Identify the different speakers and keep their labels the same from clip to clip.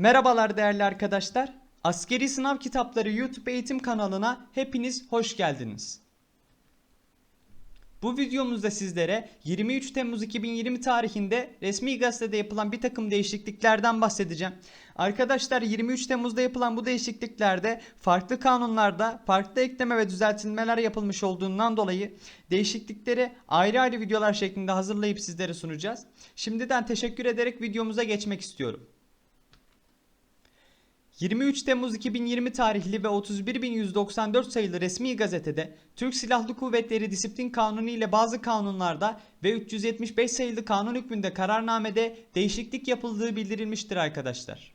Speaker 1: Merhabalar değerli arkadaşlar. Askeri Sınav Kitapları YouTube eğitim kanalına hepiniz hoş geldiniz. Bu videomuzda sizlere 23 Temmuz 2020 tarihinde resmi gazetede yapılan bir takım değişikliklerden bahsedeceğim. Arkadaşlar 23 Temmuz'da yapılan bu değişikliklerde farklı kanunlarda farklı ekleme ve düzeltilmeler yapılmış olduğundan dolayı değişiklikleri ayrı ayrı videolar şeklinde hazırlayıp sizlere sunacağız. Şimdiden teşekkür ederek videomuza geçmek istiyorum. 23 Temmuz 2020 tarihli ve 31.194 sayılı resmi gazetede Türk Silahlı Kuvvetleri Disiplin Kanunu ile bazı kanunlarda ve 375 sayılı kanun hükmünde kararnamede değişiklik yapıldığı bildirilmiştir arkadaşlar.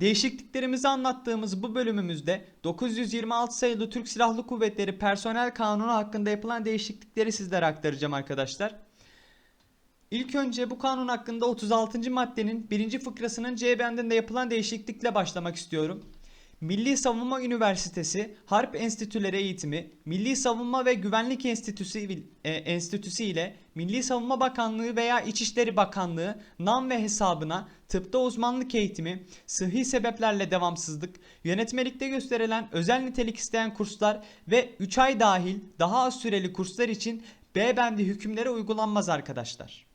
Speaker 1: Değişikliklerimizi anlattığımız bu bölümümüzde 926 sayılı Türk Silahlı Kuvvetleri Personel Kanunu hakkında yapılan değişiklikleri sizlere aktaracağım arkadaşlar. İlk önce bu kanun hakkında 36. maddenin 1. fıkrasının C bendinde yapılan değişiklikle başlamak istiyorum. Milli Savunma Üniversitesi Harp Enstitüleri Eğitimi, Milli Savunma ve Güvenlik Enstitüsü, e, Enstitüsü ile Milli Savunma Bakanlığı veya İçişleri Bakanlığı NAM ve hesabına tıpta uzmanlık eğitimi, sıhhi sebeplerle devamsızlık, yönetmelikte gösterilen özel nitelik isteyen kurslar ve 3 ay dahil daha az süreli kurslar için B bendi hükümleri uygulanmaz arkadaşlar.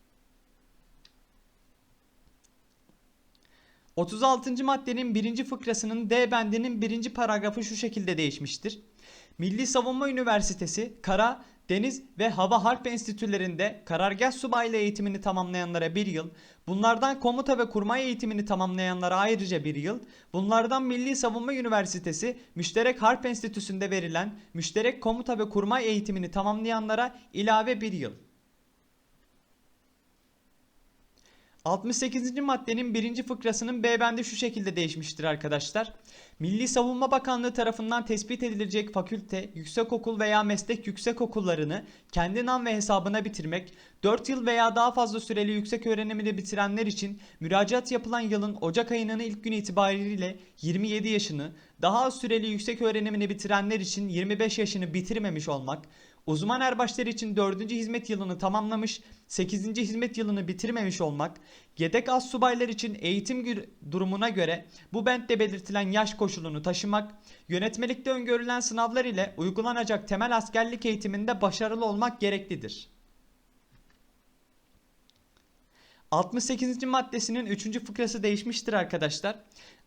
Speaker 1: 36. maddenin 1. fıkrasının D bendinin 1. paragrafı şu şekilde değişmiştir. Milli Savunma Üniversitesi Kara, Deniz ve Hava Harp Enstitülerinde karargah subaylığı eğitimini tamamlayanlara 1 yıl, bunlardan komuta ve kurmay eğitimini tamamlayanlara ayrıca 1 yıl, bunlardan Milli Savunma Üniversitesi Müşterek Harp Enstitüsü'nde verilen müşterek komuta ve kurmay eğitimini tamamlayanlara ilave 1 yıl. 68. maddenin birinci fıkrasının B bendi şu şekilde değişmiştir arkadaşlar. Milli Savunma Bakanlığı tarafından tespit edilecek fakülte, yüksekokul veya meslek yüksekokullarını kendi nam ve hesabına bitirmek, 4 yıl veya daha fazla süreli yüksek öğrenimini bitirenler için müracaat yapılan yılın Ocak ayının ilk günü itibariyle 27 yaşını, daha az süreli yüksek öğrenimini bitirenler için 25 yaşını bitirmemiş olmak, Uzman erbaşlar için 4. hizmet yılını tamamlamış, 8. hizmet yılını bitirmemiş olmak, yedek az subaylar için eğitim durumuna göre bu bentte belirtilen yaş koşulunu taşımak, yönetmelikte öngörülen sınavlar ile uygulanacak temel askerlik eğitiminde başarılı olmak gereklidir. 68. maddesinin 3. fıkrası değişmiştir arkadaşlar.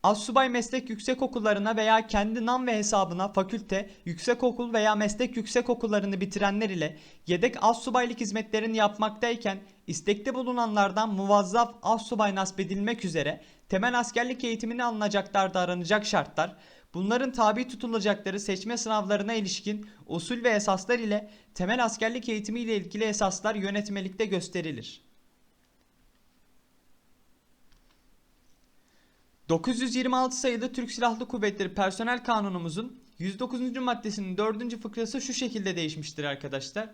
Speaker 1: Assubay meslek yüksek okullarına veya kendi nam ve hesabına fakülte, yüksekokul veya meslek yüksek okullarını bitirenler ile yedek assubaylık hizmetlerini yapmaktayken istekte bulunanlardan muvazzaf assubay nasbedilmek üzere temel askerlik eğitimini alınacaklarda aranacak şartlar, bunların tabi tutulacakları seçme sınavlarına ilişkin usul ve esaslar ile temel askerlik eğitimi ile ilgili esaslar yönetmelikte gösterilir. 926 sayılı Türk Silahlı Kuvvetleri Personel Kanunumuzun 109. maddesinin 4. fıkrası şu şekilde değişmiştir arkadaşlar.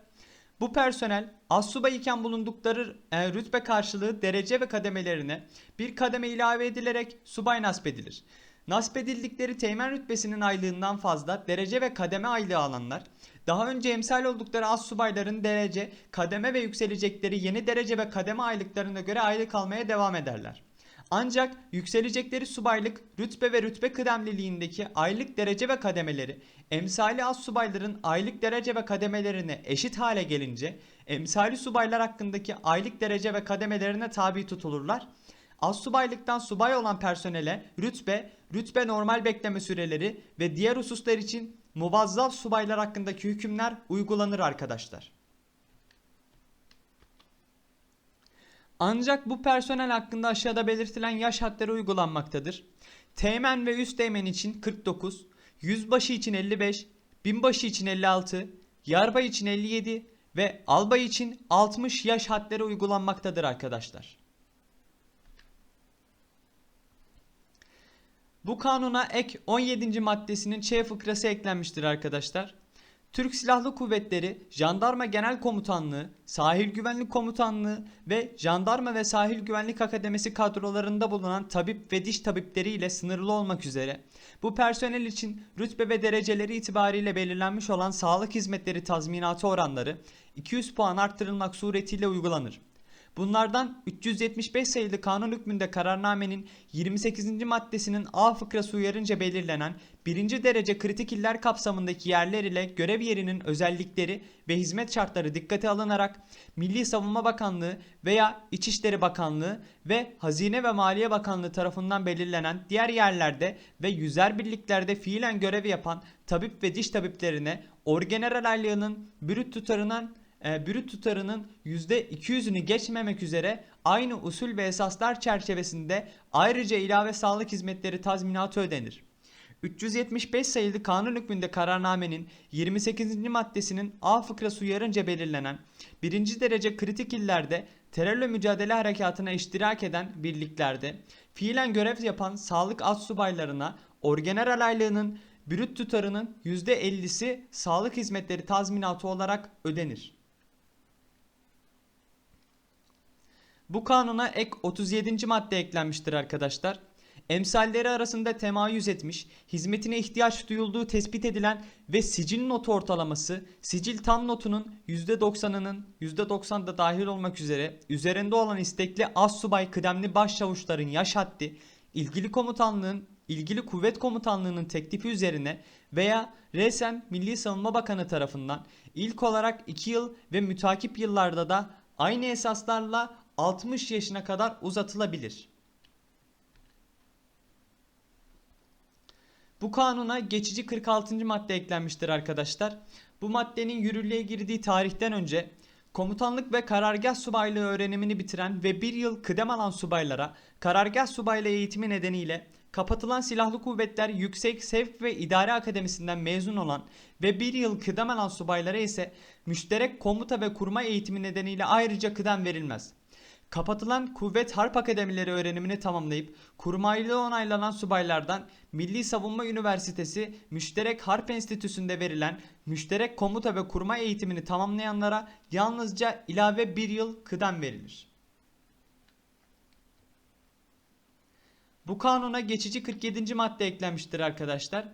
Speaker 1: Bu personel assubay iken bulundukları e, rütbe karşılığı derece ve kademelerine bir kademe ilave edilerek subay nasbedilir. Nasbedildikleri teğmen rütbesinin aylığından fazla derece ve kademe aylığı alanlar, daha önce emsal oldukları as subayların derece, kademe ve yükselecekleri yeni derece ve kademe aylıklarına göre aylık almaya devam ederler. Ancak yükselecekleri subaylık, rütbe ve rütbe kıdemliliğindeki aylık derece ve kademeleri emsali az subayların aylık derece ve kademelerine eşit hale gelince emsali subaylar hakkındaki aylık derece ve kademelerine tabi tutulurlar. Az subaylıktan subay olan personele rütbe, rütbe normal bekleme süreleri ve diğer hususlar için muvazzaf subaylar hakkındaki hükümler uygulanır arkadaşlar. Ancak bu personel hakkında aşağıda belirtilen yaş hadleri uygulanmaktadır. Teğmen ve üst teğmen için 49, yüzbaşı için 55, binbaşı için 56, yarbay için 57 ve albay için 60 yaş hadleri uygulanmaktadır arkadaşlar. Bu kanuna ek 17. maddesinin Ç fıkrası eklenmiştir arkadaşlar. Türk Silahlı Kuvvetleri, Jandarma Genel Komutanlığı, Sahil Güvenlik Komutanlığı ve Jandarma ve Sahil Güvenlik Akademisi kadrolarında bulunan tabip ve diş tabipleri ile sınırlı olmak üzere bu personel için rütbe ve dereceleri itibariyle belirlenmiş olan sağlık hizmetleri tazminatı oranları 200 puan arttırılmak suretiyle uygulanır. Bunlardan 375 sayılı kanun hükmünde kararnamenin 28. maddesinin A fıkrası uyarınca belirlenen birinci derece kritik iller kapsamındaki yerler ile görev yerinin özellikleri ve hizmet şartları dikkate alınarak Milli Savunma Bakanlığı veya İçişleri Bakanlığı ve Hazine ve Maliye Bakanlığı tarafından belirlenen diğer yerlerde ve yüzer birliklerde fiilen görev yapan tabip ve diş tabiplerine orgeneral aylığının brüt tutarından e, brüt tutarının %200'ünü geçmemek üzere aynı usul ve esaslar çerçevesinde ayrıca ilave sağlık hizmetleri tazminatı ödenir. 375 sayılı kanun hükmünde kararnamenin 28. maddesinin A fıkrası uyarınca belirlenen birinci derece kritik illerde terörle mücadele harekatına iştirak eden birliklerde fiilen görev yapan sağlık alt subaylarına orgeneral aylığının brüt tutarının %50'si sağlık hizmetleri tazminatı olarak ödenir. Bu kanuna ek 37. madde eklenmiştir arkadaşlar. Emsalleri arasında temayüz etmiş, hizmetine ihtiyaç duyulduğu tespit edilen ve sicil notu ortalaması, sicil tam notunun %90'ının %90 da dahil olmak üzere üzerinde olan istekli az subay kıdemli başçavuşların yaş haddi, ilgili komutanlığın, ilgili kuvvet komutanlığının teklifi üzerine veya resen Milli Savunma Bakanı tarafından ilk olarak 2 yıl ve mütakip yıllarda da aynı esaslarla 60 yaşına kadar uzatılabilir. Bu kanuna geçici 46. madde eklenmiştir arkadaşlar. Bu maddenin yürürlüğe girdiği tarihten önce komutanlık ve karargah subaylığı öğrenimini bitiren ve bir yıl kıdem alan subaylara karargah subaylığı eğitimi nedeniyle kapatılan silahlı kuvvetler yüksek sevk ve idare akademisinden mezun olan ve bir yıl kıdem alan subaylara ise müşterek komuta ve kurma eğitimi nedeniyle ayrıca kıdem verilmez. Kapatılan kuvvet harp akademileri öğrenimini tamamlayıp kurmaylı onaylanan subaylardan Milli Savunma Üniversitesi Müşterek Harp Enstitüsü'nde verilen müşterek komuta ve kurma eğitimini tamamlayanlara yalnızca ilave bir yıl kıdem verilir. Bu kanuna geçici 47. madde eklenmiştir arkadaşlar.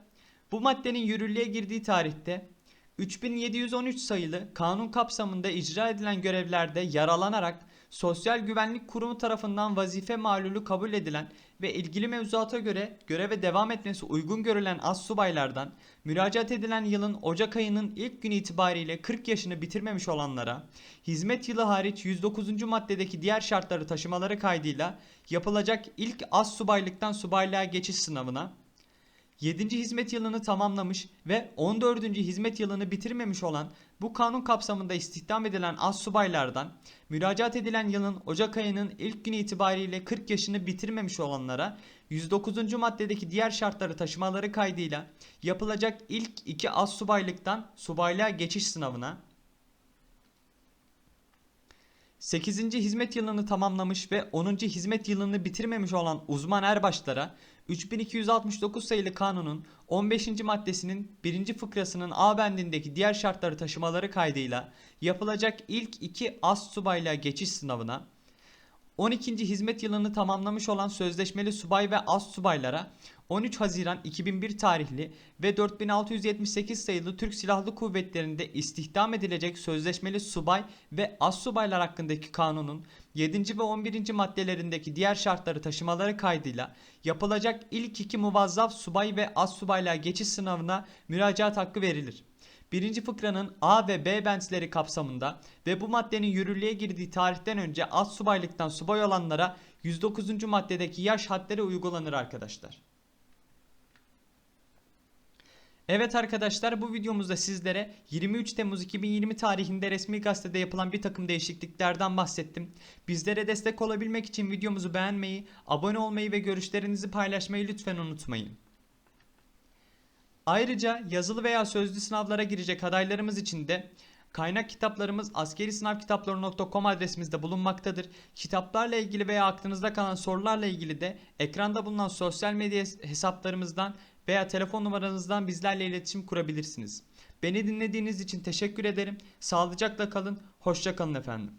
Speaker 1: Bu maddenin yürürlüğe girdiği tarihte 3713 sayılı kanun kapsamında icra edilen görevlerde yaralanarak Sosyal Güvenlik Kurumu tarafından vazife malulü kabul edilen ve ilgili mevzuata göre göreve devam etmesi uygun görülen az subaylardan müracaat edilen yılın Ocak ayının ilk günü itibariyle 40 yaşını bitirmemiş olanlara hizmet yılı hariç 109. maddedeki diğer şartları taşımaları kaydıyla yapılacak ilk az subaylıktan subaylığa geçiş sınavına 7. hizmet yılını tamamlamış ve 14. hizmet yılını bitirmemiş olan bu kanun kapsamında istihdam edilen az subaylardan müracaat edilen yılın Ocak ayının ilk günü itibariyle 40 yaşını bitirmemiş olanlara 109. maddedeki diğer şartları taşımaları kaydıyla yapılacak ilk iki az subaylıktan subaylığa geçiş sınavına 8. hizmet yılını tamamlamış ve 10. hizmet yılını bitirmemiş olan uzman erbaşlara 3269 sayılı kanunun 15. maddesinin 1. fıkrasının A bendindeki diğer şartları taşımaları kaydıyla yapılacak ilk iki as subaylığa geçiş sınavına 12. hizmet yılını tamamlamış olan sözleşmeli subay ve as subaylara 13 Haziran 2001 tarihli ve 4678 sayılı Türk Silahlı Kuvvetleri'nde istihdam edilecek sözleşmeli subay ve as subaylar hakkındaki kanunun 7. ve 11. maddelerindeki diğer şartları taşımaları kaydıyla yapılacak ilk iki muvazzaf subay ve as subaylığa geçiş sınavına müracaat hakkı verilir. Birinci fıkranın A ve B bentleri kapsamında ve bu maddenin yürürlüğe girdiği tarihten önce az subaylıktan subay olanlara 109. maddedeki yaş hadleri uygulanır arkadaşlar. Evet arkadaşlar bu videomuzda sizlere 23 Temmuz 2020 tarihinde resmi gazetede yapılan bir takım değişikliklerden bahsettim. Bizlere destek olabilmek için videomuzu beğenmeyi, abone olmayı ve görüşlerinizi paylaşmayı lütfen unutmayın. Ayrıca yazılı veya sözlü sınavlara girecek adaylarımız için de kaynak kitaplarımız askerisınavkitapları.com adresimizde bulunmaktadır. Kitaplarla ilgili veya aklınızda kalan sorularla ilgili de ekranda bulunan sosyal medya hesaplarımızdan veya telefon numaranızdan bizlerle iletişim kurabilirsiniz. Beni dinlediğiniz için teşekkür ederim. Sağlıcakla kalın. Hoşça kalın efendim.